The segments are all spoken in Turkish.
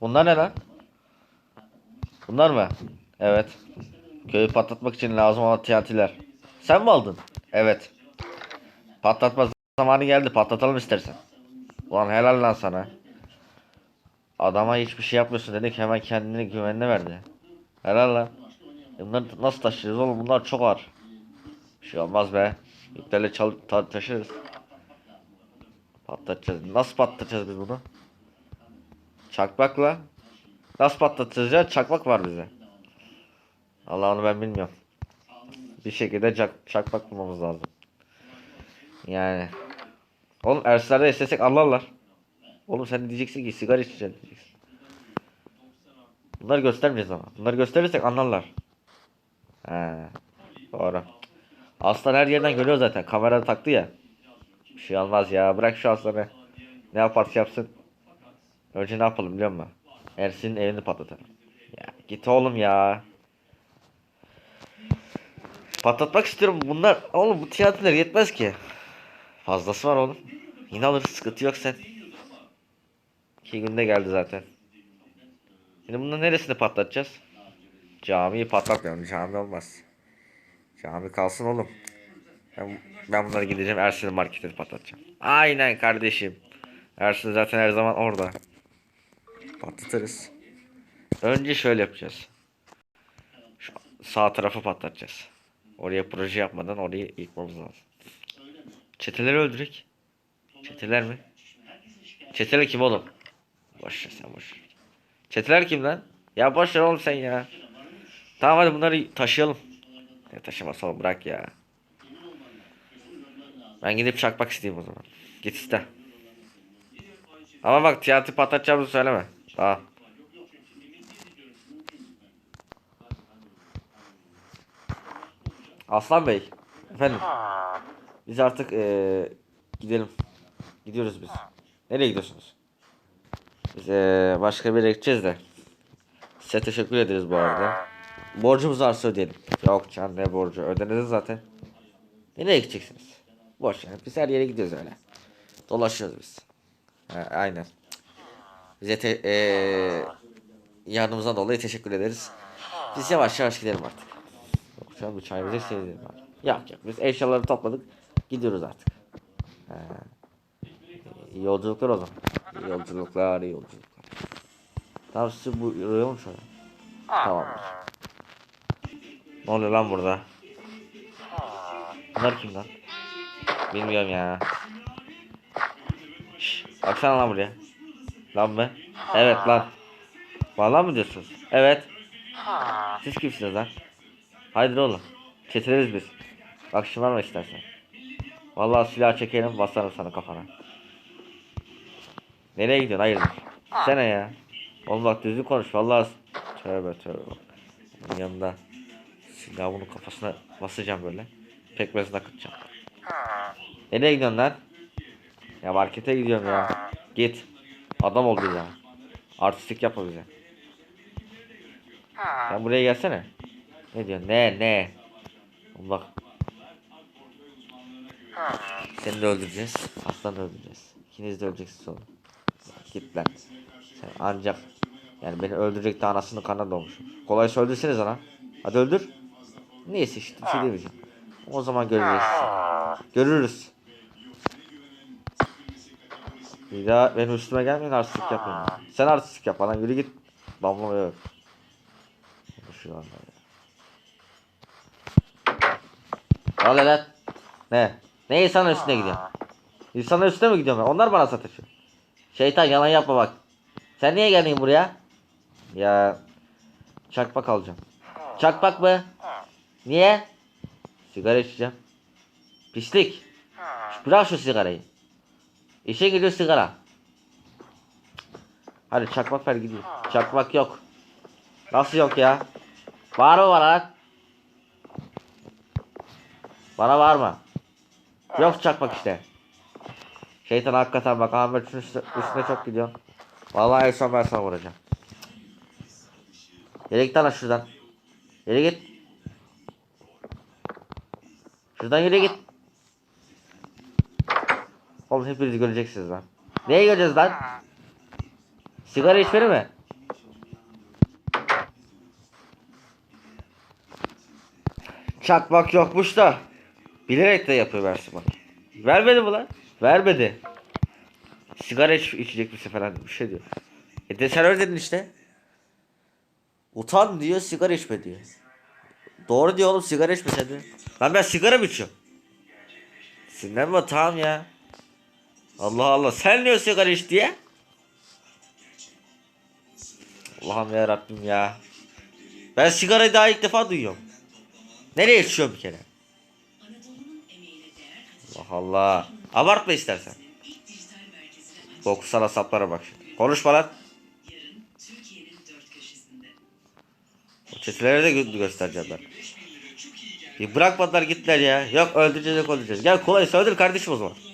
Bunlar ne lan? Bunlar mı? Evet. Köyü patlatmak için lazım olan TNT'ler. Sen mi aldın? Evet. Patlatma zamanı geldi. Patlatalım istersen. Ulan helal lan sana. Adama hiçbir şey yapmıyorsun dedik hemen kendini güvenine verdi. Helal lan. E Bunları nasıl taşıyacağız oğlum? Bunlar çok ağır. Bir şey olmaz be. İplerle çal ta- taşırız. Patlatacağız. Nasıl patlatacağız biz bunu? Çakmakla. Nasıl patlatacağız? Çakmak var bize. Allah onu ben bilmiyorum. Bir şekilde çak çakmak bulmamız lazım. Yani. Oğlum Ersinler'de istesek anlarlar. Oğlum sen diyeceksin ki sigara içeceksin diyeceksin. Bunları göstermeyeceğiz ama. Bunları gösterirsek anlarlar. He. Doğru. Aslan her yerden görüyor zaten. Kamera taktı ya. Bir şey olmaz ya. Bırak şu aslanı. Ne yaparsa yapsın. Önce ne yapalım biliyor musun? Ersin'in evini patlatalım. Ya git oğlum ya. Patlatmak istiyorum bunlar. Oğlum bu tiyatrolar yetmez ki. Fazlası var oğlum. Yine alırız sıkıntı yok sen. İki günde geldi zaten. Şimdi bunun neresini patlatacağız? Camiyi patlatmayalım. Cami olmaz. Cami kalsın oğlum. Ben, ben bunları gideceğim Ersin'in marketini patlatacağım. Aynen kardeşim. Ersin zaten her zaman orada. Patlatırız. Önce şöyle yapacağız. Şu sağ tarafı patlatacağız. Oraya proje yapmadan orayı yıkmamız lazım. Çeteleri öldürek. Çeteler mi? Çeteler kim oğlum? Boş ver sen boş ver. Çeteler kim lan? Ya boş ver oğlum sen ya. Tamam hadi bunları taşıyalım. Ne taşıması oğlum bırak ya. Ben gidip çakmak isteyeyim o zaman. Git iste. Ama bak tiyatro patlatacağımızı söyleme. Tamam. Aslan Bey. Efendim. Biz artık eee, gidelim. Gidiyoruz biz. Nereye gidiyorsunuz? Biz eee, başka bir yere gideceğiz de. Size teşekkür ederiz bu arada. Borcumuz varsa ödeyelim. Yok can ne borcu ödenedi zaten. Nereye gideceksiniz? Boş yani biz her yere gidiyoruz öyle. Dolaşıyoruz biz. Ha, aynen. Bize te, eee yardımınızdan dolayı teşekkür ederiz. Biz yavaş yavaş gidelim artık. Yok şu bu çayımızı sevdim var. Yok yok biz eşyaları topladık. Gidiyoruz artık. İyi yolculuklar o zaman. Yolculuklar, iyi yolculuklar. Tamam sizi buyuruyorum şöyle. Tamamdır. Ne oluyor lan burada? Bunlar kim lan? Bilmiyorum ya. Şş, baksana lan buraya. Lan mı? Evet lan. Vallahi mı diyorsunuz? Evet. Siz kimsiniz lan? Haydi oğlum. Çetileriz biz. Bak şımarma istersen. Vallahi silah çekelim basarım sana kafana. Nereye gidiyorsun? Hayırdır? Sene ya. Oğlum bak düzgün konuş. Vallahi tövbe tövbe. Bunun yanında silah bunun kafasına basacağım böyle. Pekmezini akıtacağım. Nereye gidiyorsun lan? Ya markete gidiyorum ya. Git. Adam ol ya. Artistik yapma bize. Sen buraya gelsene. Ne diyorsun? Ne ne? Bak. Seni de öldüreceğiz. Aslan da öldüreceğiz. İkiniz de öleceksiniz oğlum. Git lan. Sen ancak yani beni öldürecek de anasının kanına doğmuşum. Kolaysa öldürseniz ana. Hadi öldür. Neyse işte bir şey demeyeceğim. O zaman görürüz. Görürüz. Bir daha benim üstüme gelmeyin artistlik yapmayın. Sen artistlik yap lan yürü git. Bamlama yok. Şu anda ya. Al lan. Ne? Ne insanın üstüne gidiyor? İnsanın üstüne mi gidiyorum ben? Onlar bana sataşıyor. Şeytan yalan yapma bak. Sen niye geldin buraya? Ya çakmak alacağım. Çakmak mı? Niye? Sigara içeceğim. Pislik. Bırak şu sigarayı. İşe gidiyor sigara. Hadi çakmak ver gidiyor. Çakmak yok. Nasıl yok ya? Var mı var lan? Bana var mı? Yok çakmak işte. Şeytan hakikaten bak Ahmet üstüne, üstüne çok gidiyor. Vallahi en son ben sana vuracağım. Yere git lan şuradan. Yere git. Şuradan yere git. Oğlum hepiniz göreceksiniz lan. Neye göreceğiz lan? Sigara içmeli mi? Çakmak yokmuş da. Bilerek de yapıyor versin bana. Vermedi mi lan? Vermedi. Sigara iç, içecek bir falan bir şey diyor. E de sen öyle dedin işte. Utan diyor sigara içme diyor. Doğru diyor oğlum sigara içme sen diyor. Lan ben sigara mı içiyorum? Sinirlenme tamam ya. Allah Allah sen diyor sigara iç diye. Allah'ım ya Rabbim ya. Ben sigarayı daha ilk defa duyuyorum. Nereye içiyorum bir kere? Allah Allah. Abartma istersen. Bokusal saplara bak şimdi. Konuşma lan. O çeteleri de gö- göstereceğim ben. Bir bırakmadılar gittiler ya. Yok öldüreceğiz yok öldüreceğiz. Gel kolay öldür kardeşim o zaman.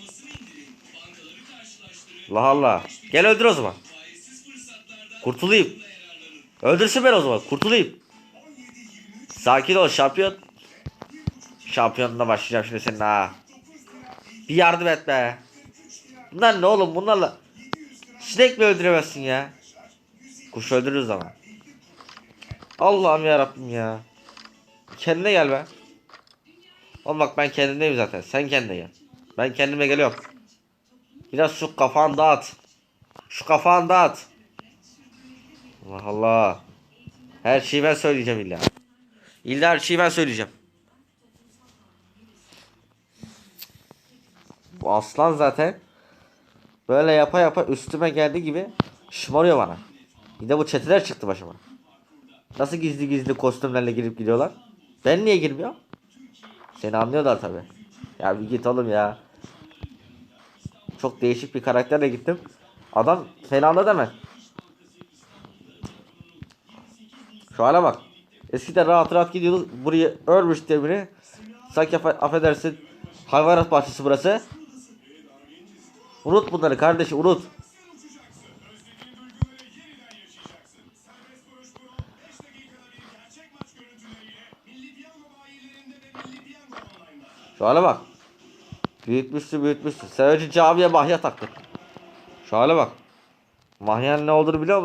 Allah Allah. Gel öldür o zaman. Kurtulayım. Öldürsün beni o zaman. Kurtulayım. Sakin ol şampiyon. Şampiyonluğuna başlayacağım şimdi senin ha. Bir yardım et be. Bunlar ne oğlum bunlarla. Sinek mi öldüremezsin ya? Kuş öldürürüz ama. Allah'ım ya Rabbim ya. Kendine gel be. Oğlum bak ben kendimdeyim zaten. Sen kendine gel. Ben kendime geliyorum. Biraz şu kafanı dağıt. Şu kafanı dağıt. Allah Allah. Her şeyi ben söyleyeceğim illa. İlla her şeyi ben söyleyeceğim. Bu aslan zaten böyle yapa yapa üstüme geldi gibi şımarıyor bana. Bir de bu çeteler çıktı başıma. Nasıl gizli gizli kostümlerle girip gidiyorlar? Ben niye girmiyorum? Seni anlıyorlar tabi. Ya bir git oğlum ya. Çok değişik bir karakterle gittim. Adam fenalı hemen. Şu hale bak. Eskiden rahat rahat gidiyordu. Burayı örmüş demiri. Sanki affe- affedersin. Hayvanat bahçesi burası. Unut bunları kardeşim unut. Şu hale bak. Büyütmüşsün büyütmüşsün. Sen önce camiye mahya taktın. Şu hale bak. Mahyanın ne olduğunu biliyor musun?